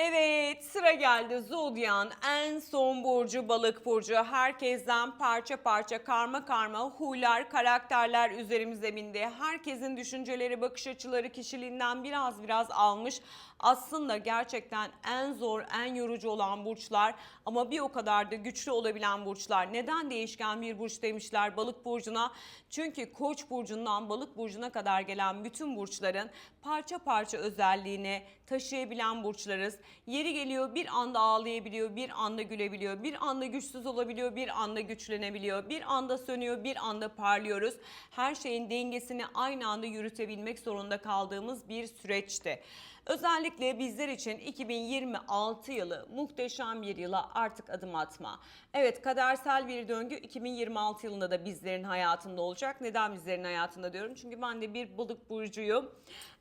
Evet sıra geldi Zodyan en son burcu balık burcu. Herkesten parça parça karma karma huylar karakterler üzerimize bindi. Herkesin düşünceleri bakış açıları kişiliğinden biraz biraz almış. Aslında gerçekten en zor en yorucu olan burçlar ama bir o kadar da güçlü olabilen burçlar. Neden değişken bir burç demişler balık burcuna? Çünkü koç burcundan balık burcuna kadar gelen bütün burçların parça parça özelliğini taşıyabilen burçlarız. Yeri geliyor bir anda ağlayabiliyor, bir anda gülebiliyor, bir anda güçsüz olabiliyor, bir anda güçlenebiliyor, bir anda sönüyor, bir anda parlıyoruz. Her şeyin dengesini aynı anda yürütebilmek zorunda kaldığımız bir süreçti. Özellikle bizler için 2026 yılı muhteşem bir yıla artık adım atma. Evet kadersel bir döngü 2026 yılında da bizlerin hayatında olacak. Neden bizlerin hayatında diyorum? Çünkü ben de bir balık burcuyum.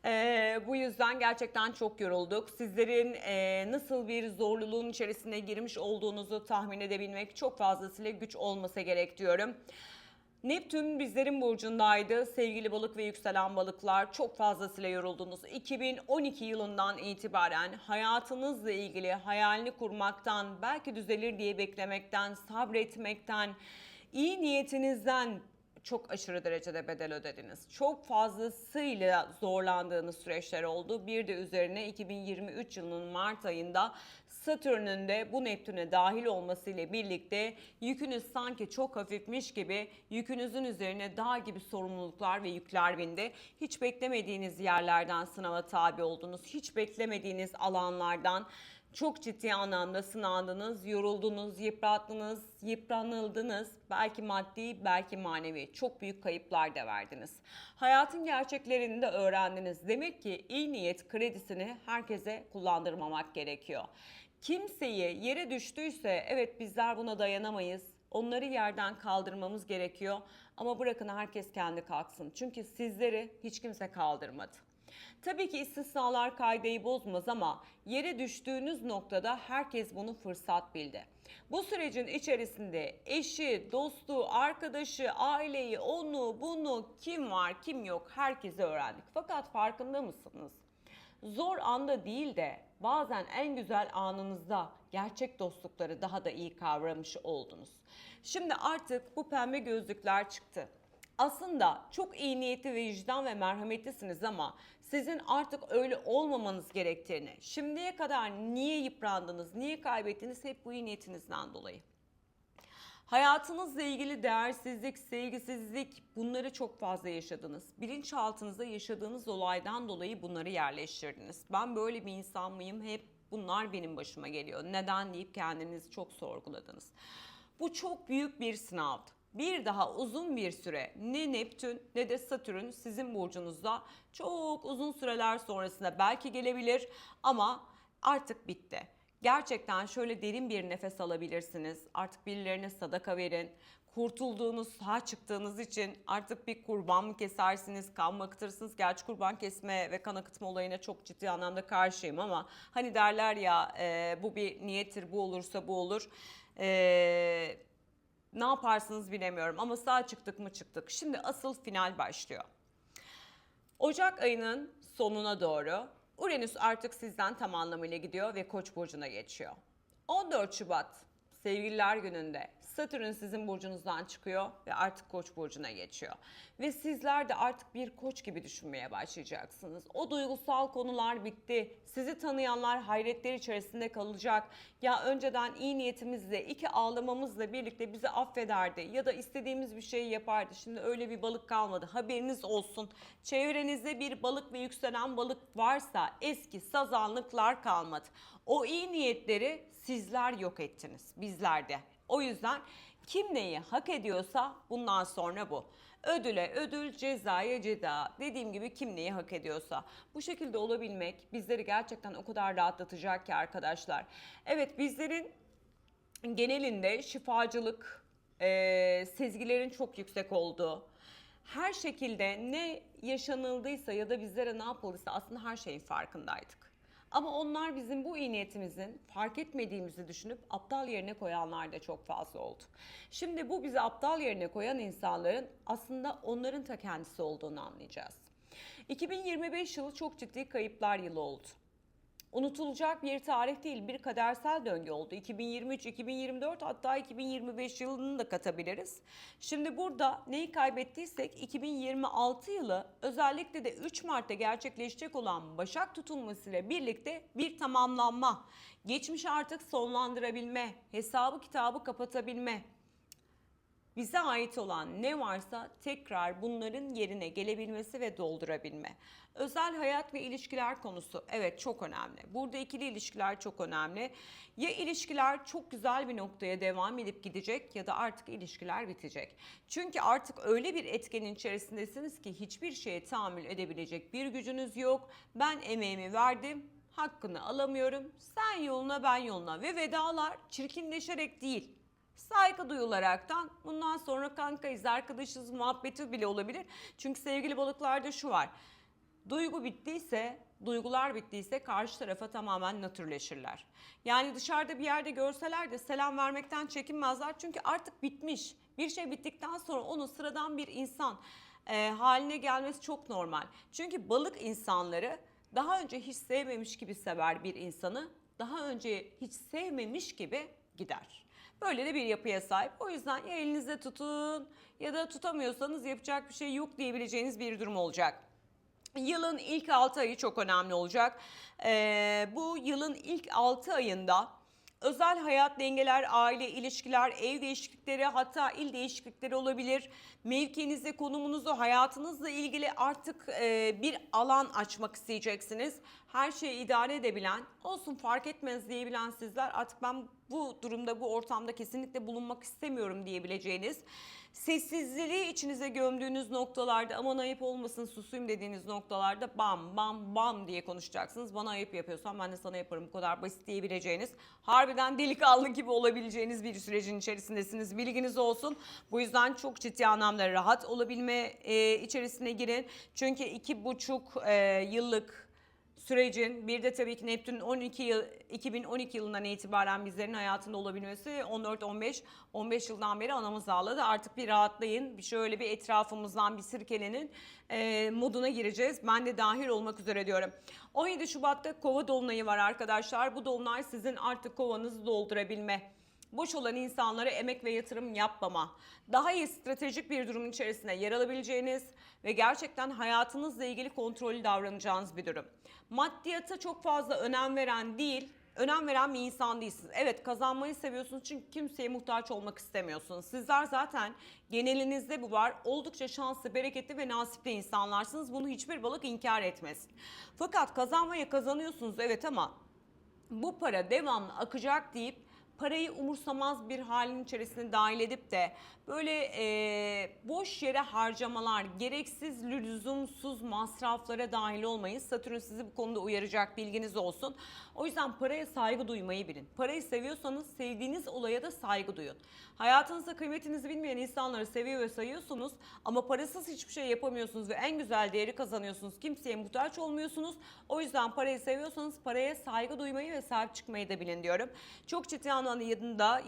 Ee, bu yüzden gerçekten çok yorulduk. Sizlerin e, nasıl bir zorluluğun içerisine girmiş olduğunuzu tahmin edebilmek çok fazlasıyla güç olmasa gerek diyorum. Neptün bizlerin burcundaydı. Sevgili balık ve yükselen balıklar çok fazlasıyla yoruldunuz. 2012 yılından itibaren hayatınızla ilgili hayalini kurmaktan, belki düzelir diye beklemekten, sabretmekten, iyi niyetinizden çok aşırı derecede bedel ödediniz. Çok fazlasıyla zorlandığınız süreçler oldu. Bir de üzerine 2023 yılının Mart ayında Satürn'ün de bu Neptün'e dahil olmasıyla birlikte yükünüz sanki çok hafifmiş gibi yükünüzün üzerine dağ gibi sorumluluklar ve yükler bindi. Hiç beklemediğiniz yerlerden sınava tabi oldunuz. Hiç beklemediğiniz alanlardan çok ciddi anlamda sınandınız, yoruldunuz, yıprattınız, yıpranıldınız. Belki maddi, belki manevi. Çok büyük kayıplar da verdiniz. Hayatın gerçeklerini de öğrendiniz. Demek ki iyi niyet kredisini herkese kullandırmamak gerekiyor. Kimseyi yere düştüyse evet bizler buna dayanamayız. Onları yerden kaldırmamız gerekiyor. Ama bırakın herkes kendi kalksın. Çünkü sizleri hiç kimse kaldırmadı. Tabii ki istisnalar kaideyi bozmaz ama yere düştüğünüz noktada herkes bunu fırsat bildi. Bu sürecin içerisinde eşi, dostu, arkadaşı, aileyi, onu, bunu, kim var, kim yok herkesi öğrendik. Fakat farkında mısınız? Zor anda değil de bazen en güzel anınızda gerçek dostlukları daha da iyi kavramış oldunuz. Şimdi artık bu pembe gözlükler çıktı. Aslında çok iyi niyetli ve vicdan ve merhametlisiniz ama sizin artık öyle olmamanız gerektiğini, şimdiye kadar niye yıprandınız, niye kaybettiniz hep bu iyi niyetinizden dolayı. Hayatınızla ilgili değersizlik, sevgisizlik bunları çok fazla yaşadınız. Bilinçaltınızda yaşadığınız olaydan dolayı bunları yerleştirdiniz. Ben böyle bir insan mıyım? Hep bunlar benim başıma geliyor. Neden deyip kendinizi çok sorguladınız. Bu çok büyük bir sınavdı. Bir daha uzun bir süre ne Neptün ne de Satürn sizin burcunuzda çok uzun süreler sonrasında belki gelebilir ama artık bitti. Gerçekten şöyle derin bir nefes alabilirsiniz. Artık birilerine sadaka verin. Kurtulduğunuz, sağ çıktığınız için artık bir kurban mı kesersiniz, kan mı akıtırsınız? Gerçi kurban kesme ve kan akıtma olayına çok ciddi anlamda karşıyım ama hani derler ya e, bu bir niyettir, bu olursa bu olur. E, ne yaparsınız bilemiyorum ama sağ çıktık mı çıktık. Şimdi asıl final başlıyor. Ocak ayının sonuna doğru Uranüs artık sizden tam anlamıyla gidiyor ve Koç burcuna geçiyor. 14 Şubat Sevgililer gününde Satürn sizin burcunuzdan çıkıyor ve artık Koç burcuna geçiyor. Ve sizler de artık bir koç gibi düşünmeye başlayacaksınız. O duygusal konular bitti. Sizi tanıyanlar hayretler içerisinde kalacak. Ya önceden iyi niyetimizle, iki ağlamamızla birlikte bizi affederdi ya da istediğimiz bir şeyi yapardı. Şimdi öyle bir balık kalmadı. Haberiniz olsun. Çevrenizde bir balık ve yükselen balık varsa eski sazanlıklar kalmadı. O iyi niyetleri sizler yok ettiniz. Bizler de. O yüzden kim neyi hak ediyorsa bundan sonra bu. Ödüle ödül, cezaya ceza. Dediğim gibi kim neyi hak ediyorsa. Bu şekilde olabilmek bizleri gerçekten o kadar rahatlatacak ki arkadaşlar. Evet bizlerin genelinde şifacılık, e, sezgilerin çok yüksek olduğu, her şekilde ne yaşanıldıysa ya da bizlere ne yapıldıysa aslında her şeyin farkındaydık. Ama onlar bizim bu iyi niyetimizin fark etmediğimizi düşünüp aptal yerine koyanlar da çok fazla oldu. Şimdi bu bizi aptal yerine koyan insanların aslında onların ta kendisi olduğunu anlayacağız. 2025 yılı çok ciddi kayıplar yılı oldu. Unutulacak bir tarih değil, bir kadersel döngü oldu. 2023, 2024 hatta 2025 yılını da katabiliriz. Şimdi burada neyi kaybettiysek 2026 yılı özellikle de 3 Mart'ta gerçekleşecek olan Başak tutulmasıyla birlikte bir tamamlanma, geçmiş artık sonlandırabilme, hesabı kitabı kapatabilme, bize ait olan ne varsa tekrar bunların yerine gelebilmesi ve doldurabilme. Özel hayat ve ilişkiler konusu evet çok önemli. Burada ikili ilişkiler çok önemli. Ya ilişkiler çok güzel bir noktaya devam edip gidecek ya da artık ilişkiler bitecek. Çünkü artık öyle bir etkenin içerisindesiniz ki hiçbir şeye tahammül edebilecek bir gücünüz yok. Ben emeğimi verdim, hakkını alamıyorum. Sen yoluna ben yoluna ve vedalar çirkinleşerek değil saygı duyularaktan bundan sonra kankayız, arkadaşız muhabbeti bile olabilir. Çünkü sevgili balıklarda şu var. Duygu bittiyse, duygular bittiyse karşı tarafa tamamen nötrleşirler. Yani dışarıda bir yerde görseler de selam vermekten çekinmezler. Çünkü artık bitmiş. Bir şey bittikten sonra onu sıradan bir insan e, haline gelmesi çok normal. Çünkü balık insanları daha önce hiç sevmemiş gibi sever bir insanı, daha önce hiç sevmemiş gibi gider. Böyle de bir yapıya sahip. O yüzden ya elinizde tutun ya da tutamıyorsanız yapacak bir şey yok diyebileceğiniz bir durum olacak. Yılın ilk 6 ayı çok önemli olacak. Ee, bu yılın ilk 6 ayında özel hayat dengeler, aile ilişkiler, ev değişiklikleri hatta il değişiklikleri olabilir. Mevkinizi, konumunuzu, hayatınızla ilgili artık e, bir alan açmak isteyeceksiniz. Her şeyi idare edebilen, olsun fark etmez diyebilen sizler artık ben bu durumda, bu ortamda kesinlikle bulunmak istemiyorum diyebileceğiniz sessizliği içinize gömdüğünüz noktalarda aman ayıp olmasın susayım dediğiniz noktalarda bam bam bam diye konuşacaksınız. Bana ayıp yapıyorsan ben de sana yaparım bu kadar basit diyebileceğiniz harbiden delikanlı gibi olabileceğiniz bir sürecin içerisindesiniz bilginiz olsun. Bu yüzden çok ciddi anlamda rahat olabilme e, içerisine girin. Çünkü iki buçuk e, yıllık sürecin bir de tabii ki Neptün'ün 12 yıl 2012 yılından itibaren bizlerin hayatında olabilmesi 14 15 15 yıldan beri anamız sağladı. Artık bir rahatlayın. Bir şöyle bir etrafımızdan bir sirkelenin e, moduna gireceğiz. Ben de dahil olmak üzere diyorum. 17 Şubat'ta Kova dolunayı var arkadaşlar. Bu dolunay sizin artık kovanızı doldurabilme boş olan insanlara emek ve yatırım yapmama, daha iyi stratejik bir durumun içerisinde yer alabileceğiniz ve gerçekten hayatınızla ilgili kontrollü davranacağınız bir durum. Maddiyata çok fazla önem veren değil, önem veren bir insan değilsiniz. Evet kazanmayı seviyorsunuz çünkü kimseye muhtaç olmak istemiyorsunuz. Sizler zaten genelinizde bu var. Oldukça şanslı, bereketli ve nasipli insanlarsınız. Bunu hiçbir balık inkar etmez. Fakat kazanmayı kazanıyorsunuz evet ama bu para devamlı akacak deyip parayı umursamaz bir halin içerisine dahil edip de böyle e, boş yere harcamalar, gereksiz, lüzumsuz masraflara dahil olmayın. Satürn sizi bu konuda uyaracak bilginiz olsun. O yüzden paraya saygı duymayı bilin. Parayı seviyorsanız sevdiğiniz olaya da saygı duyun. Hayatınızda kıymetinizi bilmeyen insanları seviyor ve sayıyorsunuz ama parasız hiçbir şey yapamıyorsunuz ve en güzel değeri kazanıyorsunuz. Kimseye muhtaç olmuyorsunuz. O yüzden parayı seviyorsanız paraya saygı duymayı ve sahip çıkmayı da bilin diyorum. Çok ciddi anlamda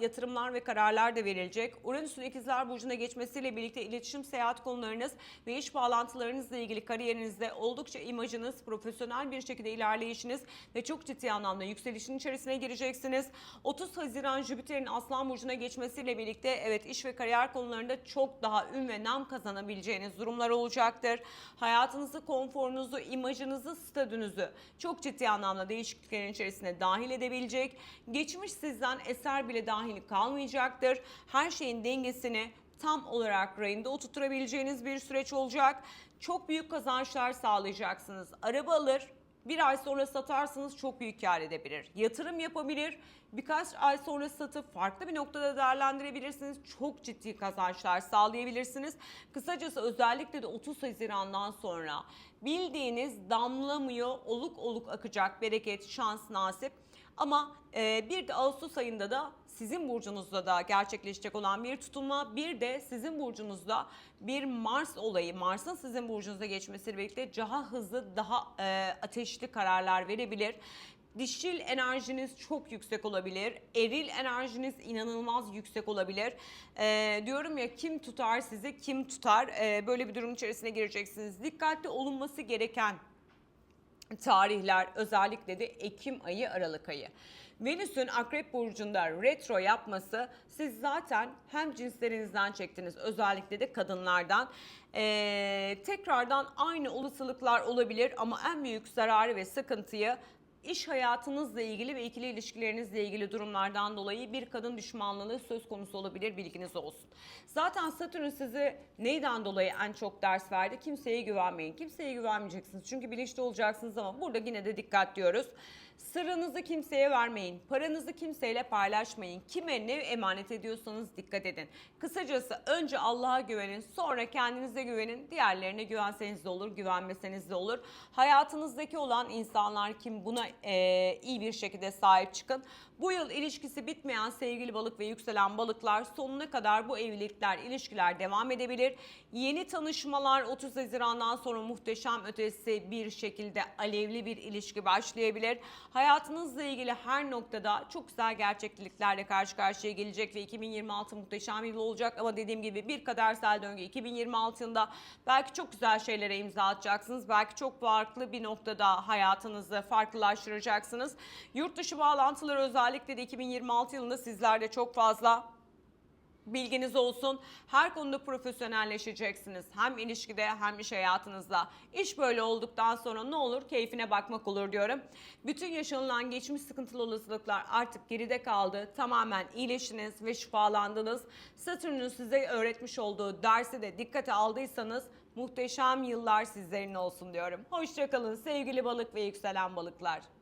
yatırımlar ve kararlar da verilecek. Uranüs'ün ikizler burcuna geçmesiyle birlikte iletişim, seyahat konularınız ve iş bağlantılarınızla ilgili kariyerinizde oldukça imajınız, profesyonel bir şekilde ilerleyişiniz ve çok ciddi anlamda yükselişin içerisine gireceksiniz. 30 Haziran Jüpiter'in Aslan burcuna geçmesiyle birlikte evet iş ve kariyer konularında çok daha ün ve nam kazanabileceğiniz durumlar olacaktır. Hayatınızı, konforunuzu, imajınızı, statünüzü çok ciddi anlamda değişikliklerin içerisine dahil edebilecek. Geçmiş sizden eser bile dahil kalmayacaktır. Her şeyin dengesini tam olarak rayında oturtabileceğiniz bir süreç olacak. Çok büyük kazançlar sağlayacaksınız. Araba alır, bir ay sonra satarsınız çok büyük kar edebilir. Yatırım yapabilir, birkaç ay sonra satıp farklı bir noktada değerlendirebilirsiniz. Çok ciddi kazançlar sağlayabilirsiniz. Kısacası özellikle de 30 Haziran'dan sonra bildiğiniz damlamıyor, oluk oluk akacak bereket, şans, nasip. Ama e, bir de Ağustos ayında da sizin burcunuzda da gerçekleşecek olan bir tutulma, bir de sizin burcunuzda bir Mars olayı, Mars'ın sizin burcunuzda geçmesiyle birlikte daha hızlı, daha e, ateşli kararlar verebilir. Dişil enerjiniz çok yüksek olabilir. Eril enerjiniz inanılmaz yüksek olabilir. Ee, diyorum ya kim tutar sizi, kim tutar? Ee, böyle bir durum içerisine gireceksiniz. Dikkatli olunması gereken tarihler özellikle de Ekim ayı Aralık ayı. Venüs'ün Akrep Burcu'nda retro yapması siz zaten hem cinslerinizden çektiniz özellikle de kadınlardan. Ee, tekrardan aynı olasılıklar olabilir ama en büyük zararı ve sıkıntıyı iş hayatınızla ilgili ve ikili ilişkilerinizle ilgili durumlardan dolayı bir kadın düşmanlığı söz konusu olabilir bilginiz olsun. Zaten Satürn sizi neyden dolayı en çok ders verdi? Kimseye güvenmeyin. Kimseye güvenmeyeceksiniz. Çünkü bilinçli olacaksınız ama burada yine de dikkat diyoruz. Sırrınızı kimseye vermeyin. Paranızı kimseyle paylaşmayın. Kime ne emanet ediyorsanız dikkat edin. Kısacası önce Allah'a güvenin, sonra kendinize güvenin. Diğerlerine güvenseniz de olur, güvenmeseniz de olur. Hayatınızdaki olan insanlar kim buna eee, iyi bir şekilde sahip çıkın. Bu yıl ilişkisi bitmeyen sevgili balık ve yükselen balıklar sonuna kadar bu evlilikler, ilişkiler devam edebilir. Yeni tanışmalar 30 Haziran'dan sonra muhteşem ötesi bir şekilde alevli bir ilişki başlayabilir. Hayatınızla ilgili her noktada çok güzel gerçekliklerle karşı karşıya gelecek ve 2026 muhteşem yıl olacak ama dediğim gibi bir kadersel döngü 2026 yılında belki çok güzel şeylere imza atacaksınız. Belki çok farklı bir noktada hayatınızı farklılaştıracaksınız. Yurt dışı bağlantıları özellikle de 2026 yılında sizlerde çok fazla Bilginiz olsun. Her konuda profesyonelleşeceksiniz. Hem ilişkide hem iş hayatınızda. İş böyle olduktan sonra ne olur? Keyfine bakmak olur diyorum. Bütün yaşanılan geçmiş sıkıntılı olasılıklar artık geride kaldı. Tamamen iyileştiniz ve şifalandınız. Satürn'ün size öğretmiş olduğu dersi de dikkate aldıysanız muhteşem yıllar sizlerin olsun diyorum. Hoşçakalın sevgili balık ve yükselen balıklar.